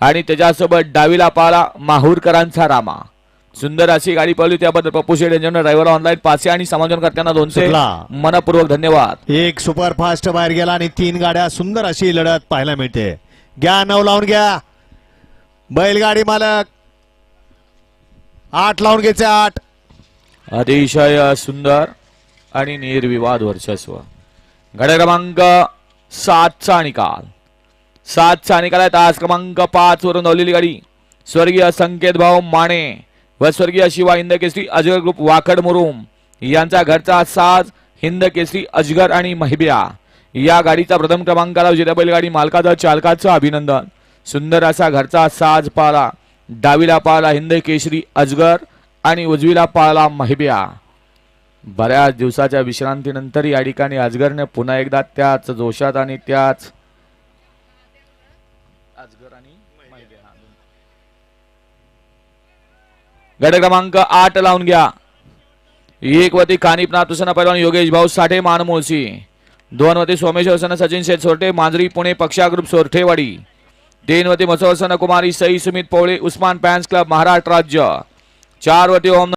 आणि त्याच्यासोबत डावीला पाला माहूरकरांचा रामा. सुंदर अशी गाडी पळली त्याबद्दल पप्पू शेड यांच्याकडून ड्रायव्हर ऑनलाईन पाचशे आणि समालोचन करताना दोनशे. मनपूर्वक धन्यवाद. एक सुपर फास्ट बाहेर गेला आणि तीन गाड्या सुंदर अशी लढत पाहायला मिळते. घ्या नऊ लावून घ्या. बैलगाडी मालक. आठ लावून घ्यायचे आठ. अतिशय सुंदर आणि निर्विवाद वर्चस्व. गड क्रमांक सातचा निकाल. सातचा सहा निकाला तास क्रमांक पाच वरून धावलेली गाडी. स्वर्गीय संकेत भाऊ माने व स्वर्गीय शिवा हिंद केसरी अजगर ग्रुप वाकड मुरुम यांचा घरचा साज हिंद केसरी अजगर आणि महिबिया. या गाडीचा प्रथम क्रमांकाला विजेत्या बैलगाडी मालकाचा चालकाचं अभिनंदन. सुंदर असा घरचा साज पाळला डावीला पाला हिंद केसरी अजगर आणि उजवीला पाळला महिबिया. बऱ्याच दिवसाच्या विश्रांतीनंतर या ठिकाणी अजगरने पुन्हा एकदा त्याच जोशात आणि त्याच अजगर आणि महिबिया, हा, दोन. गट क्रमांक आठ लावून घ्या. एक वती कानिप नाथुसना पैलवान योगेश भाऊ साठे मानमोळशी दोन वती सोमेश्वर सन सचिन शेठ सोरटे मांजरी पुणे पक्षा ग्रुप सोरठेवाडी. तीन वती मसोसन कुमारी सई सुमित पवळे उस्मान पॅन्स क्लब महाराष्ट्र राज्य. चार वती ओम